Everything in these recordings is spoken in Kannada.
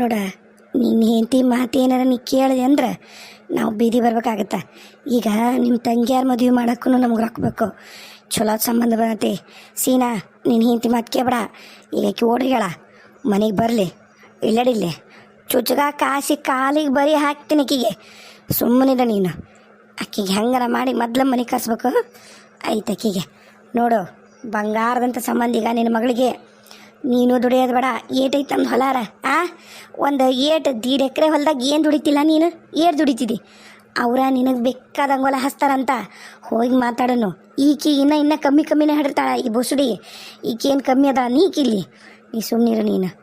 ನೋಡ, ನಿನ್ನ ಹೆಂಡತಿ ಮಾತು ಏನಾರ ನೀ ಕೇಳಿದೆ ಅಂದ್ರೆ ನಾವು ಬೀದಿ ಬರ್ಬೇಕಾಗತ್ತೆ. ಈಗ ನಿಮ್ಮ ತಂಗಿಯಾರ ಮದುವೆ ಮಾಡೋಕ್ಕೂ ನಮ್ಗೆ ರೊಕ್ಕಬೇಕು ಚಲೋ ಸಂಬಂಧ ಬಂದತಿ. ಸೀನಾ ನಿನ್ನ ಹೆಂಡತಿ ಮಾತು ಕೇಬೇಡ ಈಗ ಆಕೆ ಓಡಿಗಳ ಮನೆಗೆ ಬರಲಿ. ಇಲ್ಲಡಿಲ್ಲಿ ಚುಚ್ಚಗ ಕಾಸಿ ಕಾಲಿಗೆ ಬರಿ ಹಾಕ್ತೀನಿ ಆಕಿಗೆ ಸುಮ್ಮನಿದ ನೀನು. ಆಕಿಗೆ ಹೆಂಗಾರ ಮಾಡಿ ಮೊದ್ಲು ಮನೆ ಕಸ್ಬೇಕು ಐತೆ ಆಕಿಗೆ ನೋಡು ಬಂಗಾರದಂಥ ಸಂಬಂಧ ಈಗ ನಿನ್ನ ಮಗಳಿಗೆ. ನೀನು ದುಡಿಯೋದು ಬೇಡ, ಏಟೈತೆ ಹೊಲಾರ, ಆ? ಒಂದು ಏಟ್ ದೀಡ್ ಎಕರೆ ಹೊಲ್ದಾಗ ಏನು ದುಡಿತಿಲ್ಲ ನೀನು? ಏಟ್ ದುಡಿತಿದ್ದಿ ಅವರ ನಿನಗೆ ಬೇಕಾದಂಗೆ ಹೊಲ ಹಚ್ತಾರಂತ ಹೋಗಿ ಮಾತಾಡೋನು. ಈಕಿ ಇನ್ನ ಇನ್ನ ಕಮ್ಮಿ ಕಮ್ಮಿನೇ ಹಿಡಿತಾಳ ಈ ಬುಸುಡಿ. ಈಕೇನ್ ಕಮ್ಮಿ ಅದ ನೀಕಿಲ್ಲಿ? ನೀ ಸುಮ್ಮನಿರು ನೀನು.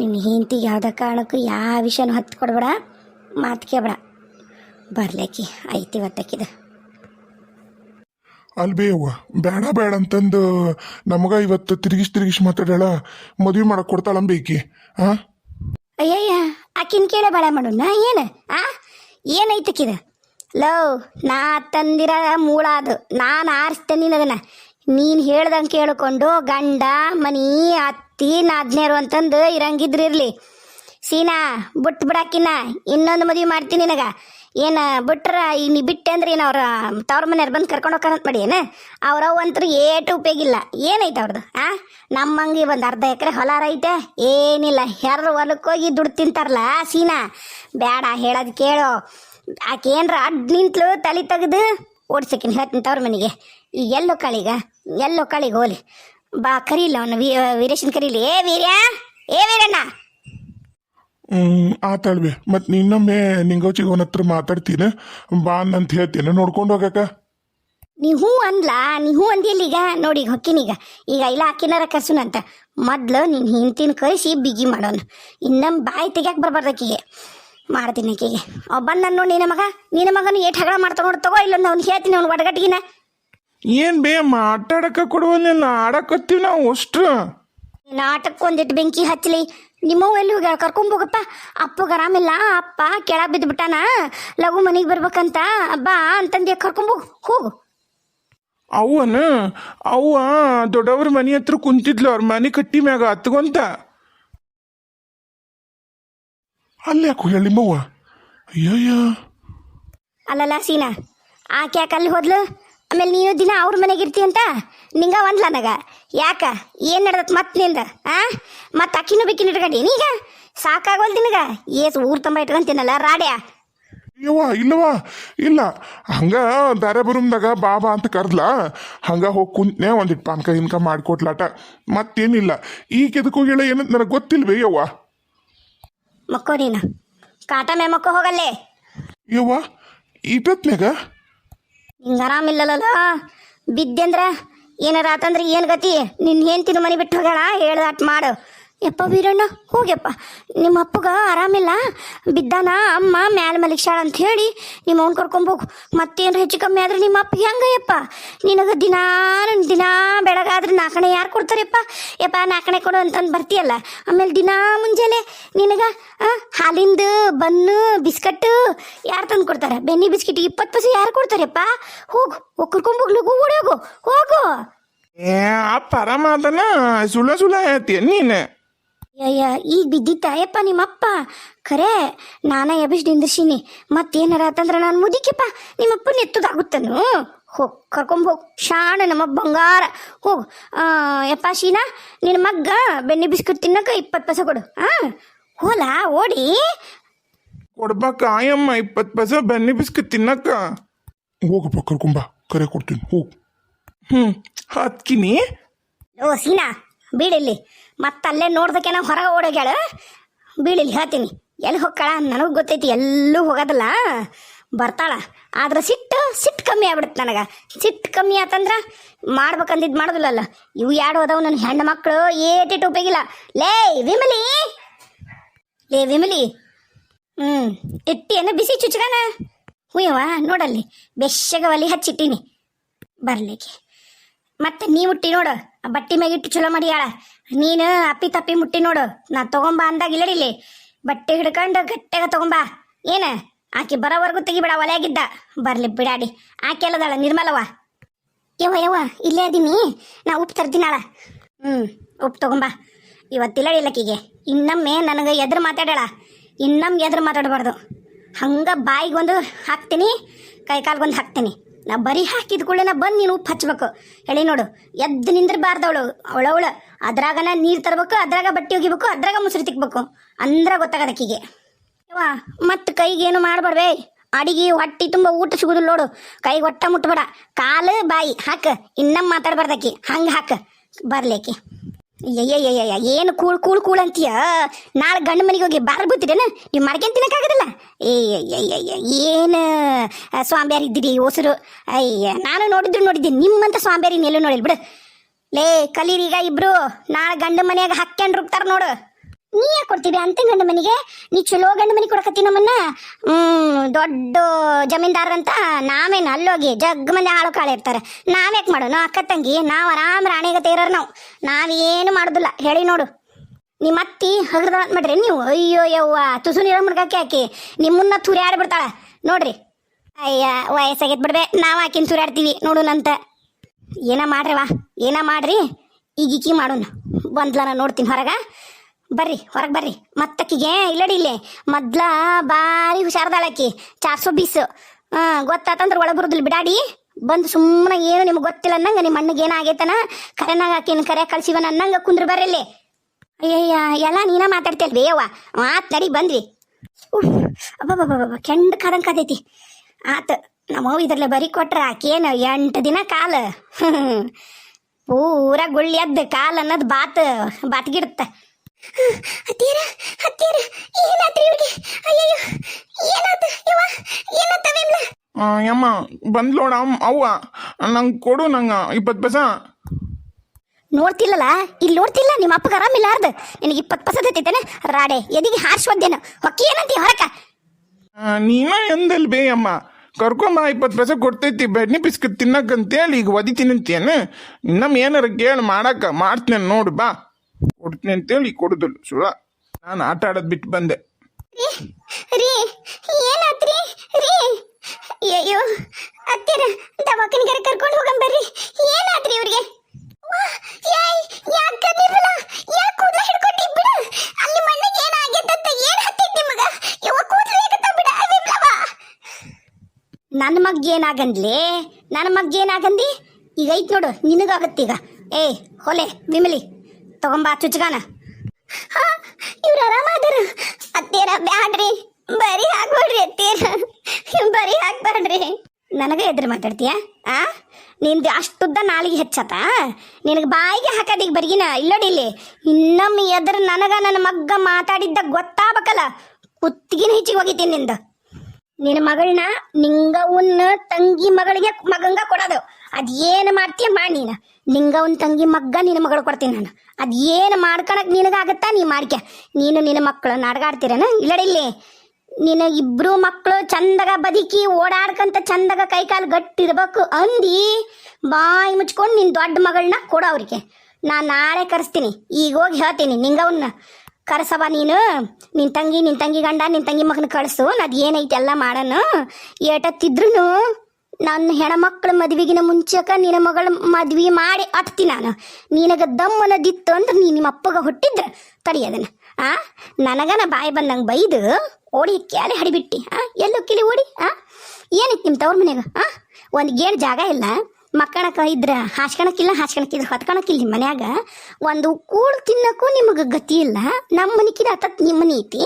ನಿನ್ನ ಹೆಂಡತಿಗೆ ಯಾವುದೇ ಕಾರಣಕ್ಕೂ ಯಾವ ವಿಷಯನೂ ಹತ್ತು ಕೊಡ್ಬೇಡ ಮಾತು ಕೇಳಬೇಡ. ಬರ್ಲಾಕಿ ಐತಿ ಇವತ್ತಕ್ಕಿದ ಅಲ್ಬೇ ಬೇಡ ಬೇಡ ಅಂತಂದು ನಮಗ ಇವತ್ತು ತಿರುಗಿಸ್ ತಿರುಗಿಸ್ ಮಾತಾಡಾಳ ಮದ್ವೆ ಮಾಡಕ್ ಕೊಡ್ತಾಳಂಬ ಈಕಿ ಹಾ ಅಯ್ಯಯ್ಯ, ಆಕಿನ ಕೇಳ ಬೇಡ ಮಾಡೋಣ ಏನು? ಆ? ಏನೈತಕ್ಕಿದ ಲೋ ನಾ ತಂದಿರ ಮೂಳ ಅದು. ನಾನು ಆರಿಸ್ತೇನೆ ನೀನು ನೀನು ಹೇಳ್ದಂಗೆ ಕೇಳಿಕೊಂಡು ಗಂಡ, ಮನಿ, ಅತ್ತಿ ನಾದ್ನೇರು ಅಂತಂದು ಇರಂಗಿದ್ರಿರ್ಲಿ ಇರಲಿ. ಸೀನಾ ಬಿಟ್ಟು ಬಿಡಾಕಿನ ಇನ್ನೊಂದು ಮದುವೆ ಮಾಡ್ತೀನಿ ನಿನಗ. ಏನು ಬಿಟ್ರ ಈಗ ನೀ ಬಿಟ್ಟೆ ಅಂದ್ರೆ ಏನು ಅವ್ರ, ತವ್ರ ಮನೆಯವ್ರು ಬಂದು ಕರ್ಕೊಂಡು ಹೋಗ್ಕಂತ ಮಾಡಿ ಏನು? ಅವ್ರ ಅಂತೂ ಏಟು ಉಪಯೋಗಿಲ್ಲ ಏನೈತೆ ಅವ್ರದ್ದು ಆ? ನಮ್ಮಂಗೆ ಒಂದು ಅರ್ಧ ಎಕರೆ ಹೊಲಾರ ಐತೆ. ಏನಿಲ್ಲ ಯಾರು ಹೊಲಕ್ಕೆ ಹೋಗಿ ದುಡ್ಡು ತಿಂತಾರಲ್ಲ ಸೀನಾ? ಬೇಡ ಹೇಳೋದು ಕೇಳೋ. ಆಕೆ ಏನರ ಅಡ್ ನಿಂತ್ಲು ತಲೆ ತೆಗೆದು ಓಡ್ಸಕಿನ ಹೇಳ್ತೀನಿ ತವ್ರ ಮನೆಗೆ. ಈಗ ಎಲ್ಲೋ ಕಾಳಿಗ, ಎಲ್ಲೋ ಕಾಳಿಗೆ ಹೋಲಿ. ಬಾ, ಕರೀಲ ಅವನು ವೀರೇಶನ್ ಕರೀಲಿ. ಏ ವೀರ್ಯ, ಏ ವೀರಣ್ಣ! ಹ್ಮ್ ಆತಾಳ್ಬೆ ಮತ್ ನಿನ್ನೊಮ್ಮೆ ನಿಂಗೋಚಿಗೆ ಅವನ ಹತ್ರ ಮಾತಾಡ್ತೀನಿ. ಬಾ ಅಂತ ಹೇಳ್ತೀನಿ. ನೋಡ್ಕೊಂಡು ಹೋಗಕ ನೀ ಹೂ ಅಂದ್ಲಾ? ನೀ ಹೂ ಅಂದಿಲ್ಲ ಈಗ? ನೋಡಿ ಈಗ ಹೊಕ್ಕಿನೀಗ ಈಗ. ಇಲ್ಲ ಕಸುನ ಅಂತ. ಮೊದ್ಲು ನೀನು ಹಿಂತಿನ ಕಳಿಸಿ ಬಿಗಿ ಮಾಡೋನು. ಇನ್ನೊಮ್ಮೆ ಬಾಯಿ ತೆಗ್ಯಾಕೆ ಬರ್ಬಾರ್ದ ಆಕಿಗೆ. ಮಾಡ್ತೀನಿ ಆಕಿಗೆ. ಅವ್ ಬಂದ ನೋಡಿ ನಿನ್ನ ಮಗ. ನಿನ್ನ ಮಗನ ಏಟ್ ಹಗಳ ಮಾಡ್ತಾ ನೋಡಿ ತಗೋ ಇಲ್ಲೊಂದು ಅವ್ನು ಹೇಳ್ತೀನಿ ಅವ್ನು ಒಡಗಟ್ಟಿಗಿನ. ಏನ್ ಬೇ ಮಾತಾಡಕ ಕೊಡುವ ಆಡಕತ್ತೀವಿ ನಾವು ಅಷ್ಟು. ನಾಟಕ್ಕೆ ಒಂದಿಟ್ಟು ಬೆಂಕಿ ಹಚ್ಚಲಿ ನಿಮ್ಮವ್ ಎಲ್ಲಿ ಹೋಗ್ಯಾಳ? ಕರ್ಕೊಂಬೋಗಪ್ಪ ಅಪ್ಪಗೆ ಆರಾಮಿಲ್ಲ ಅಪ್ಪ ಕೆಳಗೆ ಬಿದ್ದುಬಿಟ್ಟಾನ ಲಘು ಮನೆಗೆ ಬರ್ಬೇಕಂತ. ಬಾ ಅಂತಂದು ಕರ್ಕೊಂಬೋಗು ಹೋಗು. ಅವನ ಅವ್ವ ದೊಡ್ಡವ್ರ ಮನೆ ಹತ್ರ ಕುಂತಿದ್ಲು. ಅವ್ರ ಮನೆ ಕಟ್ಟಿ ಮ್ಯಾಗ ಹತ್ಕೊಂತ. ಅಲ್ಲಿ ಯಾಕೋ ಹೇಳಿ ಅಯ್ಯಯ್ಯ. ಅಲ್ಲಲ್ಲ ಸೀನಾ. ಆಕೆ ಯಾಕೆ ಅಲ್ಲಿ ಹೋದ್ಲು? ಆಮೇಲೆ ನೀನು ದಿನ ಅವ್ರ ಮನೆಗೆ ಇರ್ತಿ ಅಂತ ನಿಂಗ ಒಂದ್ಲ ನನಗ ಯಾಕ? ಏನು ನಡ್ದತ್ ಮತ್ನಿಂದ? ಆ? ಮತ್ತೆ ಅಕ್ಕಿನೂ ಬಿಕ್ಕಿನ ಇಟ್ಕೊಂಡಿ. ನೀಗ? ಸಾಕಾಗೋಲ್ ನಿನಗ ಏಸ್ ಊರ್ ತಂಬ ಇಟ್ಕೊಂತೀನಲ್ಲ ರಾಡ್ಯ? ಯವ್ವ ಇಲ್ಲವಾ ಇಲ್ಲ. ಹಂಗ ದಾರೆ ಬರುಮ್ದಾಗ ಬಾಬಾ ಅಂತ ಕರ್ದ್ಲ. ಹಂಗ ಹೋಗಿ ಕುಂತ್ನೆ ಒಂದಿಟ್ಟು ಪಾನ್ಕ ಇನ್ಕ ಮಾಡ್ಕೊಟ್ಲಾಟ. ಮತ್ತೇನಿಲ್ಲ. ಈಗ ಎದಕ್ಕೆ ಹೋಗಿಲ್ಲ ಏನಂತ ನನಗೆ ಗೊತ್ತಿಲ್ವೇ ಯವ್ವ? ಮಕ್ಕೋ ನೀನ. ಕಾಟ ಮೇ ಮಕ್ಕೋ ಹೋಗಲ್ಲೇ. ಯವ್ವ ಇಟ್ಟತ್ನ್ಯಾಗ ನಿಂಗೆ ಆರಾಮಿಲ್ಲಲ್ಲ ಬಿದ್ದೆಂದ್ರ ಏನಾರ ಆತಂದ್ರೆ ಏನು ಗತಿ? ನಿನ್ನ ಹೆಂಡ್ತಿನ ಮನೆ ಬಿಟ್ಟು ಹೋಗೋಣ ಹೇಳ್ದ ಅಟ್ ಮಾಡು. ಯಪ್ಪ ವೀರಣ್ಣ, ಹೋಗ್ಯಪ್ಪ. ನಿಮ್ಮ ಅಪ್ಪಗ ಆರಾಮಿಲ್ಲ? ಬಿದ್ದಾನ? ಅಮ್ಮ ಮ್ಯಾಲ ಮಲಿಕ್ಷಾಳ ಅಂತ ಹೇಳಿ ನಿಮ್ಮ ಅವ್ನ ಕರ್ಕೊಂಬೋಗು ಮತ್ತೇನು ಹೆಚ್ಚು ಕಮ್ಮಿ ಆದ್ರೆ ನಿಮ್ಮ ಅಪ್ಪ ಹೆಂಗಯ್ಯಪ್ಪ? ನಿನಗೆ ದಿನಾ ದಿನಾ ಬೆಳಗಾದ್ರೆ ನಾಲ್ಕನೇ ಯಾರು ಕೊಡ್ತಾರಪ್ಪ? ಯಪ್ಪ ನಾಲ್ಕಣೆ ಕೊಡು ಅಂತಂದು ಬರ್ತೀಯಲ್ಲ? ಆಮೇಲೆ ದಿನಾ ಮುಂಜಾನೆ ನಿನಗೆ ಹಾಲಿಂದು ಬನ್ನು ಬಿಸ್ಕಟ್ಟು ಯಾರು ತಂದು ಕೊಡ್ತಾರೆ? ಬೆನ್ನಿ ಬಿಸ್ಕಿಟ್ ಇಪ್ಪತ್ತು ಪೈಸೆ ಯಾರು ಕೊಡ್ತಾರಪ್ಪ? ಹೋಗು ಹೋಗಿ ಕರ್ಕೊಂಬೋಗ್ಲಿಗೂ ಓಡೋಗು ಹೋಗು ಏ ಅಪ್ಪ ಆರಾಮ ಅದನ ಸುಳ್ಳ ಸುಳ್ಳ ಹೇಳ್ತೀಯ ನೀನು? ಅಯ್ಯ ಈಗ ಬಿದ್ದಿತ್ತ. ಅಯ್ಯಪ್ಪ ನಿಮ್ಮಪ್ಪ. ಖರೆ ನಾನ ಎಬಿಸ್ ನಿಂದಿರ್ಸೀನಿ. ಮತ್ತೇನಾರ ಅಂತಂದ್ರೆ ನಾನು ಮುದಿಕೆಪ್ಪ ನಿಮ್ಮಪ್ಪನ ಎತ್ತದಾಗುತ್ತನು? ಹೋಗ್ ಕರ್ಕೊಂಬೋಗ್ ಹೋಗ್. ಶಾಣ ನಮ್ಮ ಬಂಗಾರ. ಹೋಗ್ ಎಪ್ಪ ಯಪ್ಪ ಶೀನಾ ನಿನ್ನ ಮಗ್ಗ ಬೆಣ್ಣೆ ಬಿಸ್ಕಿಟ್ ತಿನ್ನಕ ಇಪ್ಪತ್ತು ಪೈಸೆ ಕೊಡು. ಹಾ ಹೋಲ ಓಡಿ. ಕೊಡ್ಬೇಕ ಆಯಮ್ಮ ಇಪ್ಪತ್ತು ಪೈಸೆ ಬೆನ್ನಿ ಬಿಸ್ಕಿಟ್ ತಿನ್ನಕ್ಕ ಹೋಗಪ್ಪ ಕರ್ಕೊಂಬ ಕರೆ ಕೊಡ್ತೀನಿ ಹೋಗು. ಹ್ಞೂ ಹತ್ಕಿನಿ. ಓ ಸೀನಾ ಬೀಳಿಲ್ಲಿ. ಮತ್ತಲ್ಲೇ ನೋಡ್ದಕ್ಕೆ ಹೊರಗೆ ಓಡೋಗ್ಯಾಳ. ಬೀಳಿಲ್ಲಿ ಹೇಳ್ತೀನಿ. ಎಲ್ಲಿ ಹೋಗ್ಕಳ? ನನಗೆ ಗೊತ್ತೈತಿ ಎಲ್ಲೂ ಹೋಗೋದಿಲ್ಲ. ಬರ್ತಾಳ. ಆದ್ರೆ ಸಿಟ್ಟು ಸಿಟ್ಟು ಕಮ್ಮಿ ಆಗ್ಬಿಡುತ್ತೆ ನನಗೆ. ಸಿಟ್ಟು ಕಮ್ಮಿ ಆತಂದ್ರೆ ಮಾಡ್ಬೇಕಂದಿದ್ದು ಮಾಡೋದಿಲ್ಲಲ್ಲ. ಇವು ಎರಡು ಅದಾವು ನನ್ನ ಹೆಣ್ಣು ಮಕ್ಕಳು ಏಟಿಟ್ಟು ಉಪಯೋಗಿಲ್ಲ. ಲೇ, ವಿಮಲಿ! ಲೇ, ವಿಮಲಿ! ಹ್ಞೂ ಇಟ್ಟಿಯನ್ನು ಬಿಸಿ ಚುಚ್ಚಗಾನ ಹುಯ್ಯವ ನೋಡಲ್ಲಿ. ಬೆಚ್ಚಗ ಒಲಿ ಹಚ್ಚಿಟ್ಟೀನಿ. ಬರ್ಲಿಕ್ಕೆ. ಮತ್ತೆ ನೀ ಮುಟ್ಟಿ ನೋಡು. ಬಟ್ಟಿ ಮ್ಯಾಗ ಇಟ್ಟು ಚಲೋ ಮಾಡಿಯಾಳ ನೀನು ಅಪ್ಪಿ ತಪ್ಪಿ ಮುಟ್ಟಿ ನೋಡು. ನಾ ತಗೊಂಬಾ ಅಂದಾಗ ಇಲ್ಲಡಿಲಿ ಬಟ್ಟೆ ಹಿಡ್ಕೊಂಡು ಗಟ್ಟೆಗ ತಗೊಂಬಾ. ಏನ? ಆಕೆ ಬರೋವರೆಗೂ ತೆಗಿಬೇಡ, ಒಲೆಯಾಗಿದ್ದ. ಬರ್ಲಿ ಬಿಡಾಡಿ. ಆಕೆ ಅಲ್ಲದಾಳ ನಿರ್ಮಲವ ಯವ ಯವ ಇಲ್ಲೇ ಅದೀನಿ. ನಾ ಉಪ್ಪು ತರ್ತೀನಾಳ ಹ್ಞೂ ಉಪ್ಪು ತಗೊಂಬಾ. ಇವತ್ತಿಲ್ಲಡಿಲ್ಲಕ್ಕಿಗೆ ಇನ್ನೊಮ್ಮೆ ನನಗೆ ಎದ್ರು ಮಾತಾಡಾಳ ಇನ್ನೊಮ್ಮೆ ಎದ್ರು ಮಾತಾಡಬಾರ್ದು. ಹಂಗೆ ಬಾಯಿಗೊಂದು ಹಾಕ್ತೀನಿ ಕೈ ಕಾಲ್ಗೊಂದು ಹಾಕ್ತೀನಿ. ನಾ ಬರೀ ಹಾಕಿದ ಕೂಡಲೇ ಬಂದು ನೀನು ಉಪ್ಪು ಹಚ್ಬೇಕು. ಹೇಳಿ ನೋಡು, ಎದ್ದು ನಿಂದಿರಬಾರ್ದು ಅವಳು ಅವಳವಳು. ಅದ್ರಾಗನ ನೀರು ತರಬೇಕು, ಅದ್ರಾಗ ಬಟ್ಟೆ ಒಗಿಬೇಕು, ಅದ್ರಾಗ ಮುಸುರಿ ತಿಕ್ಬೇಕು. ಅಂದ್ರೆ ಗೊತ್ತಾಗದ ಆಕಿಗೆ ಯವ್ವ, ಮತ್ತೆ ಕೈಗೆ ಏನು ಮಾಡಬಾರ್ವೇ? ಅಡಿಗೆ, ಹೊಟ್ಟಿ ತುಂಬ ಊಟ ಸಿಗುದಿಲ್ಲ ನೋಡು. ಕೈಗೆ ಒಟ್ಟ ಮುಟ್ಬೇಡ. ಕಾಲು, ಬಾಯಿ, ಹಾಕ. ಇನ್ನೊಮ್ಮೆ ಮಾತಾಡ್ಬಾರ್ದಾಕಿ ಹಂಗೆ ಹಾಕ. ಬರ್ಲೇಕಿ ಅಯ್ಯಯ್ಯಯ್ಯ ಏನು ಕೂಳ್ ಕೂಳ್ ಕೂಳ್ ಅಂತೀಯ? ನಾಳೆ ಗಂಡ ಮನೆಗೆ ಹೋಗಿ ಬಾರ್ ಬೀಳ್ತೀರೇನ ನೀವು ಮಾಡ್ಕೊಂಡ್ ತಿನ್ನಕ್ಕಾಗದಿಲ್ಲ ಏಯ್ಯಯ್ಯಯ್ಯ ಏನು ಸ್ವಾಮಿಯಾರ್ ಇದ್ದೀರಿ ಹೊಸರು ಅಯ್ಯ, ನಾನು ನೋಡಿದ್ರು ನೋಡಿದ್ದೀನಿ. ನಿಮ್ಮಂತ ಸ್ವಾಮಿಯಾರಿ ಎಲ್ಲೂ ನೋಡಿಲ್ ಬಿಡು. ಲೇ ಈಗ ಇಬ್ರು. ನಾಳೆ ಗಂಡ ಮನೆಯಾಗ ಹಾಕ್ಯಂಡ್ ರುಬ್ತಾರ ನೋಡು. ನೀ ಯಾಕೆ ಕೊಡ್ತೀವಿ ಅಂತ ಗಂಡ ಮನೆಗೆ. ನೀ ಚಲೋ ಗಂಡ ಮನೆ ಕೊಡಕತ್ತಿ ನಮ್ಮನ್ನ. ದೊಡ್ಡ ಜಮೀನ್ದಾರ ಅಂತ ನಾವೇನು ಅಲ್ಲೋಗಿ ಜಗ್ ಮಂದಿ ಆಳು ಕಾಳು ಇರ್ತಾರೆ. ನಾವ್ಯಾಕೆ ಮಾಡೋಣ ಅಕ್ಕ ತಂಗಿ, ನಾವು ಆರಾಮ್ ರಾಣಿಗತೆ ಇರೋರು ನಾವು. ನಾವೇನು ಮಾಡೋದಿಲ್ಲ. ಹೇಳಿ ನೋಡು. ನಿಮ್ಮ ಅತ್ತಿ ಹಗರದ ಮಾಡ್ರಿ ನೀವು. ಅಯ್ಯೋ ಯವ್ವ, ತುಸು ನೀರ ಮುಡ್ಕಾಕಿ ಹಾಕಿ ನಿಮ್ಮನ್ನ ತುರಿ ಆಡ್ಬಿಡ್ತಾಳ ನೋಡ್ರಿ. ಅಯ್ಯ, ವಯಸ್ಸಾಗೈತ್ ಬಿಡ್ಬೆ. ನಾವು ಆಕಿನ ಸುರಾಡ್ತೀವಿ ನೋಡೋಣಂತ ಏನ ಮಾಡ್ರಿವಾ ಏನ ಮಾಡ್ರಿ? ಈಗ ಈಕಿ ಮಾಡೋಣ ಬಂದ್ಲ ನೋಡ್ತೀನಿ ಹೊರಗ. ಬರ್ರಿ, ಹೊರಗೆ ಬರ್ರಿ. ಮತ್ತಕ್ಕಿಗೆ ಇಲ್ಲಡಿ ಇಲ್ಲೇ. ಮೊದ್ಲ ಭಾರಿ ಹುಷಾರದಾಳಕ್ಕಿ ಚಾರ್ಸೋ ಬೀಸ್. ಹಾಂ, ಗೊತ್ತಾತಂದ್ರೆ ಒಳಗೆ ಬರುದಿಲ್ಲ ಬಿಡಾಡಿ. ಬಂದು ಸುಮ್ಮನೆ ಏನು ನಿಮ್ಗೆ ಗೊತ್ತಿಲ್ಲ ಅನ್ನಂಗೆ ನಿಮ್ಮ ಅಣ್ಣಗೆ ಏನಾಗೈತನ? ಕರೆನಾಗ ಆಕಿನ ಕರೆ ಕಳ್ಸಿವನ ಅನ್ನಂಗೆ ಕುಂದ್ರ ಬರ್ರಲ್ಲಿ ಅಯ್ಯಯ್ಯ, ಎಲ್ಲ ನೀನ ಮಾತಾಡ್ತಿಯಲ್ವೇ ಯವ್ವ ಮಾತ್ ನಡಿ ಬಂದ್ವಿ ಉಫ್ ಅಬ್ಬಬ್ಬಬ್ಬ ಕೆಂಡ ಕಾದಂಗೆ ಕದೈತಿ ಆತ, ನಮ್ಮ ಇದ್ರಲ್ಲೇ ಬರಿ ಕೊಟ್ರ ಆಕೇನು ಎಂಟು ದಿನ ಕಾಲ. ಪೂರ ಗುಳ್ಳಿ ಎದ್ದು ಕಾಲ್ ಅನ್ನೋದು ಬಾತ್ ಬಾತ್ಗಿಡುತ್ತ ಹತ್ತೀರ ಹತ್ತಿರ ಏನಾತ್ರಿ ಇವ್ರಿಗೆ? ಅಯ್ಯಯ್ಯೋ ಏನಾತ ಯವ್ವ ಏನಾತ ವಿಮ್ಲ ಆ, ಯಮ್ಮ ಬಂದ್ಲೋಡ ಅವ್ವ. ನಂಗೆ ಕೊಡು ನಂಗೆ ಇಪ್ಪತ್ತು ಪೈಸ. ನೋಡ್ತಿಲ್ಲಲ್ಲ ಇಲ್ಲಿ ನೋಡ್ತಿಲ್ಲ ನಿಮ್ಮ ಅಪ್ಪಗೆ ಆರಾಮಿಲ್ಲಾರ್ದ ನಿನಗೆ ಇಪ್ಪತ್ತು ಪಸ ಹತ್ತೈತೇನೆ ರಾಡೆ ಎದಿಗೆ ಹಾರ್ಸ್ವದ್ದೇನು ಹೊಕ್ಕಿ ಏನಂತಿ ಹೊರಕ? ನೀನ ಎಂದಲ್ ಬೇ ಅಮ್ಮ ಕರ್ಕೊಂಬ ಇಪ್ಪತ್ತು ಪೈಸೆ ಕೊಡ್ತೈತಿ ಬೆಣ್ಣೆ ಬಿಸ್ಕಿಟ್ ತಿನ್ನಕ್ಕಂತೇಳಿ ಈಗ ಒದಿ ತಿನ್ನಂತೇನು. ನಮ್ಮ ಏನಾರ ಕೇಳಿ ಮಾಡಕ್ಕ ಮಾಡ್ತೀನಿ ನೋಡು ಬಾ. ಕೊಡ್ತೀನಿ ಅಂತೇಳಿ ಕೊಡುದಿಲ್ಲ ಸುಳ ನಾನು ಆಟ ಆಡೋದು ಬಿಟ್ಟು ಬಂದೆ. ರೀ ಏನಾತ್ರಿ, ರೀ? ಅಯ್ಯೋ ಅತ್ತಿರ ದವಾಖಾನಿಗಾರ ಕರ್ಕೊಂಡು ಹೋಗಂ ಬರ್ರಿ. ಏನಾತ್ರಿ ಇವ್ರಿಗೆ? ನನ್ನ ಮಗ್ ಏನಾಗಂದ್ಲಿ? ನನ್ನ ಮಗ್ ಏನಾಗಂದಿ? ಈಗ ಐತ್ ನೋಡು, ನಿನಗಾಗತ್ತೀಗ. ಏ ಹೊಲೆ, ವಿಮಲಿ. ತಗೊಂಬಾ, ಚುಚ್ಗಾನ. ಇವ್ರು ಆರಾಮಾದ್ರ ಅತ್ತೇರ ಬ್ಯಾಡ್ರಿ. ಬರಿ ಹಾಕ್ಬೇಡ್ರಿ ಅತ್ತೇರ ಬರಿ ಹಾಕ್ಬೇಡ್ರಿ ನನಗೆ ಎದ್ರು ಮಾತಾಡ್ತೀಯ? ಆ? ನಿಂದು ಅಷ್ಟುದ್ದ ನಾಲಿಗೆ ಹೆಚ್ಚತ? ನಿನಗೆ ಬಾಯಿಗೆ ಹಾಕೋದೀಗ ಬರಿಗಿನ? ಇಲ್ಲೋಡಿಲ್ಲಿ ಇನ್ನೊಮ್ಮೆ ಎದುರು ನನಗ ನನ್ನ ಮಗ್ಗ ಮಾತಾಡಿದ್ದ ಗೊತ್ತಾಗಬೇಕಲ್ಲ. ಕುತ್ತಿಗಿನ ಹೆಚ್ಚಿಗೆ ಹೋಗಿದ್ದೀನಿ ನಿಂದ. ನಿನ್ನ ಮಗಳನ್ನ ನಿಂಗ ಉನ್ನ ತಂಗಿ ಮಗಳಿಗೆ ಮಗಂಗ ಕೊಡೋದು. ಅದೇನು ಮಾಡ್ತೀಯ ಮಾಡಿ ನೀನು? ನಿಂಗವನ್ ತಂಗಿ ಮಗ್ಗ ನಿನ್ನ ಮಗಳು ಕೊಡ್ತೀನಿ ನಾನು. ಅದ್ ಏನು ಮಾಡ್ಕೊಳಕ್ ನಿನಗಾಗತ್ತಾ ನೀ ಮಾಡ್ಕ ನೀನು ನಿನ್ನ ಮಕ್ಕಳು ನಾಡಗಾಡ್ತೀರೇನ? ಇಲ್ಲಡ ಇಲ್ಲಿ. ನಿನ್ನ ಇಬ್ರು ಮಕ್ಕಳು ಚಂದಗ ಬದುಕಿ ಓಡಾಡ್ಕಂತ ಚಂದಗ ಕೈಕಾಲು ಗಟ್ಟಿರ್ಬೇಕು ಅಂದಿ ಬಾಯಿ ಮುಚ್ಕೊಂಡು ನಿನ್ನ ದೊಡ್ಡ ಮಗಳನ್ನ ಕೊಡು ಅವ್ರಿಗೆ. ನಾನು ನಾಳೆ ಕರೆಸ್ತೀನಿ. ಈಗ ಹೋಗಿ ಹೇಳ್ತೀನಿ ನಿಂಗವನ್ನ ಕರ್ಸವ ನೀನು. ನಿನ್ ತಂಗಿ ನಿನ್ ತಂಗಿ ಗಂಡ, ನಿನ್ ತಂಗಿ ಮಗನ ಕಳಿಸು. ಅದು ಏನೈತೆ ಎಲ್ಲ ಮಾಡೋಣ ಏಟತ್ತಿದ್ರು ನನ್ನ ಹೆಣ್ಮಕ್ಳ ಮದ್ವಿಗಿನ ಮುಂಚೆಕ ನಿನ್ನ ಮಗಳ ಮದ್ವಿ ಮಾಡಿ ಅತ್ತಿ ನಾನು. ನಿನಗೆ ದಮ್ ಅನ್ನೋದಿತ್ತು ಅಂದ್ರೆ ನೀ ನಿಮ್ಮ ಅಪ್ಪಗ ಹುಟ್ಟಿದ್ರ. ತಡಿ ಅದನ್ನ. ಆ? ನನಗನ ಬಾಯಿ ಬಂದಂಗೆ ಬೈದು ಓಡಿ ಕ್ಯಾಲೆ ಹಡಿಬಿಟ್ಟಿ. ಆ? ಎಲ್ಲೋ ಕಿಲಿ ಓಡಿ? ಆ? ಏನಿತ್ತು ನಿಮ್ಮ ತವ್ರ ಮನ್ಯಾಗ ಆ? ಒಂದು ಗೇಣ್ ಜಾಗ ಇಲ್ಲ. ಮಕ್ಕಳಕ್ಕ ಇದ್ರ ಹಾಸ್ಕಣಕ್ಕಿಲ್ಲ, ಹಾಸ್ಕಣಕ್ಕಿದ್ರ ಹೊತ್ಕಣಕ್ಕಿಲ್ಲ ನಿಮ್ಮ ಮನ್ಯಾಗ. ಒಂದು ಕೂಳು ತಿನ್ನಕ್ಕೂ ನಿಮಗೆ ಗತಿ ಇಲ್ಲ. ನಮ್ಮ ಮನಿಕಿದ ಹತ್ತತ್ ನಿಮ್ಮ ಮನೆ ಐತಿ.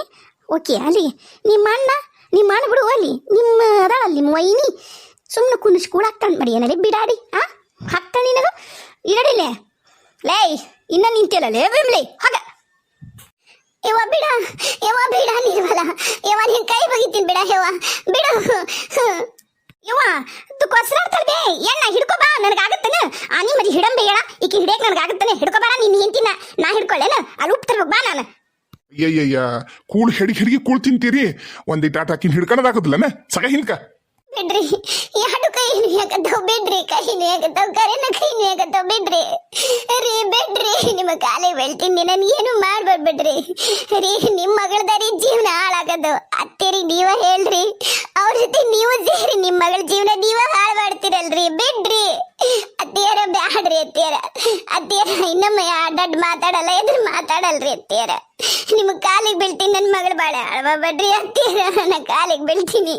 ಓಕೆ ಅಲ್ಲಿ. ನಿಮ್ಮ ಅಣ್ಣ ನಿಮ್ಮ ಅಣ್ಣ ಬಿಡು ಅಲ್ಲಿ. ನಿಮ್ಮ ಅಲ್ಲಿ ನಿಮ್ಮ ವೈನಿ. ಸುಮ್ಮನೆ ಕುನಿಸ್ ಕೂಡ ಹಾಕ್ತಾನೆ ಮಾಡಿ ಏನಾರಿ ಬಿಡಾಡಿ ಆ? ಹಾಕ್ತಾನೆ ನಿನಗ? ಇರಡಿಲೆ ಲೇ ಇನ್ನ ನಿಂತಿಲ್ಲ. ಲೇ ಬಿಮ್ಲಿ ಹಾಗ. ಯವ್ವ, ಬಿಡ. ಯವ್ವ, ಬಿಡ ನಿರ್ಮಲ ಯವ್ವ, ನಿನ್ ಕೈ ಬಗಿತೀನಿ ಬಿಡ, ಯವ್ವ. ಬಿಡ. ಯವ್ವ ತು ಕೊಸ್ರಾಡ್ತಾಳೆ ಎಣ್ಣ ಹಿಡ್ಕೊ ಬಾ. ನನಗಾಗತ್ತನ? ಆ ನಿಮ್ಮ ಮದಿ ಹಿಡಂಬೆ ಹೇಳ. ಈಕಿ ಹಿಡಿಯಕ್ ನನಗಾಗತ್ತನೆ. ಹಿಡ್ಕೊ ಬಾರ, ನೀನು ಹಿಂತಿನ ನಾ ಹಿಡ್ಕೊಳ್ಳೇನ ಅಲ್ಲಿ ಉಪ್ಪು ತರ್ಬೇಕು ಬಾ ನಾನು. ಅಯ್ಯಯ್ಯ ಕೂಳ್ ಹೆಡಿಗೆ, ಹಿಡಿಗೆ ಕೂಳ್ ತಿಂತೀರಿ? ಒಂದಿಟ್ಟು ಆಟ ಹಾಕಿನ ಹಿಡ್ಕೊಳದಾಗದಿಲ್ಲನ ಸಗ ಹಿಂದ್ಕ ಬಿಡ್ರಿ. ಎರಡು ಕೈ ಯಾಕತ್ತಾವ ಬಿಡ್ರಿ. ಕೈ ಯಾಕತ್ತಾವ ಕರೆನ ಕೈ ಯಾಕತ್ತಾವ ಬಿಡ್ರಿ. ರೀ, ಬಿಡ್ರಿ. ನಿಮ್ಮ ಕಾಲೇ ಬೆಳ್ತೀನಿ ಏನು ಮಾಡ್ಬೇಡ್ಬಿಡ್ರಿ ರೀ ನಿಮ್ಮ ಮಗಳದಾರಿ ಜೀವನ ಹಾಳಾಗದು. ಅತ್ತೇರಿ, ನೀವ ಹೇಳ್ರಿ. ಅವ್ರ ಜೊತೆ ನೀವು ಸೇರಿ ನಿಮ್ಮ ಮಗಳ ಜೀವನ ನೀವ ಹಾಳು ಮಾಡ್ತೀರಲ್ರಿ ಬಿಡ್ರಿ. ಅತ್ತಿಯರ ಬ್ಯಾಡ್ರಿ ಅತ್ತಿಯರ. ಅತ್ತಿಯರ ಇನ್ನೊಮ್ಮೆ ಅಡ್ಡಡ್ ಮಾತಾಡಲ್ಲ, ಎದ್ರ ಮಾತಾಡಲ್ರಿ ಅತ್ತಿಯರ. ನಿಮ್ಮ ಕಾಲಿಗೆ ಬೀಳ್ತೀನಿ ನನ್ನ ಮಗಳು ಬಾಳೆ ಹಾಳ್ಬೇಡ್ರಿ ಅತ್ತಿಯರ. ನನ್ನ ಕಾಲಿಗೆ ಬೀಳ್ತೀನಿ.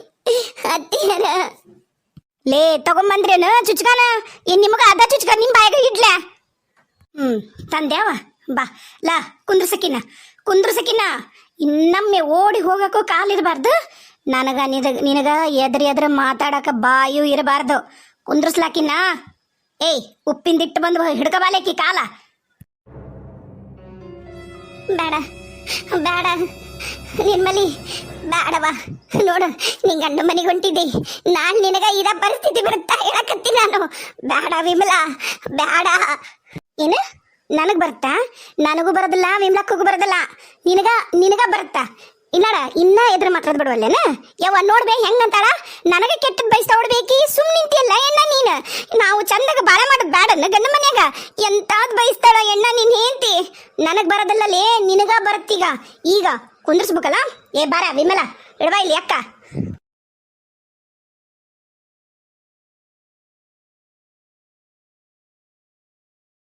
ಅತ್ತಿಯರ. ಲೇ, ತಗೊಂಬಂದ್ರೇನು? ಚುಚ್ಕಾನ? ಏನ್ ನಿಮಗ ಅದ ಚುಚ್ಕ ನಿಮ್ ಬಾಯಾಗ ಇಡ್ಲ? ಹ್ಮ್ ತಂದ್ಯಾವ ಬಾ, ಲಾ ಕುಂದ್ರಸಕಿನ ಕುಂದ್ರಸಕಿನ ಇನ್ನಮ್ಮೆ ಓಡಿ ಹೋಗಕ್ಕೂ ಕಾಲಿರಬಾರ್ದು ನನಗ ನಿದ ನಿನಗ ಎದ್ರ ಎದ್ರ ಮಾತಾಡಕ ಬಾಯು ಇರಬಾರ್ದು. ಕುಂದ್ರಸ್ಲಾಕಿನ? ಏಯ್, ಉಪ್ಪಿಂದಿಟ್ಟು ಬಂದು ಹಿಡ್ಕಬಾಲೇಕಿ ಕಾಲ. ಬೇಡ ಬೇಡ. ನಿರ್ಮಲಿ ಬೇಡವ? ನೋಡು, ನಿನ್ ಗಂಡ ಮನೆಗೆ ಹೊಂಟಿದ್ದಿ. ನಾನ್ ನಿನಗ ಇದ ಪರಿಸ್ಥಿತಿ ಬರುತ್ತಾ ಹೇಳಕತ್ತಿ ನಾನು. ಬೇಡ ವಿಮಲಾ, ಬೇಡ. ಏನು? ನನಗ್ ಬರ್ತಾ ನನಗೂ ಬರೋದಿಲ್ಲ, ವಿಮಲಕ್ಕೂ ಬರೋದಿಲ್ಲ. ನಿನಗ ನಿನಗ ಬರುತ್ತಾ? ಇಲ್ಲಡ ಇನ್ನ ಎದ್ರ ಮಾತಾಡ್ ಬಿಡವಲ್ಲೇನ ಯವ್ವ, ನೋಡ್ಬೇ, ಹೆಂಗಂತಾಳ? ನನಗೆ ಕೆಟ್ಟದ್ ಬಯಸ್ತಾ ಹೊಡ್ಬೇಕಿ? ಸುಮ್ ನಿಂತಿಯಲ್ಲ ಎಣ್ಣ ನೀನು? ನಾವು ಚಂದಾಗ ಬಾಳ ಮಾಡೋದ್ ಬ್ಯಾಡನ್ನ ಗಂಡ ಮನ್ಯಾಗ? ಎಂತಾದ್ ಬಯಸ್ತಾಳ ಎಣ್ಣ ನೀನ್ ಹೇಂತಿ ನನಗ್ ಬರೋದಿಲ್ಲಲೇ, ನಿನಗ ಬರುತ್ತೀಗ. ಈಗ ಕುಂದ್ರಿಸ್ಬೇಕಲ್ಲ ಏ ಬಾರ ವಿಮಲ ಇಡವಾ ಇಲ್ಲಿ ಅಕ್ಕ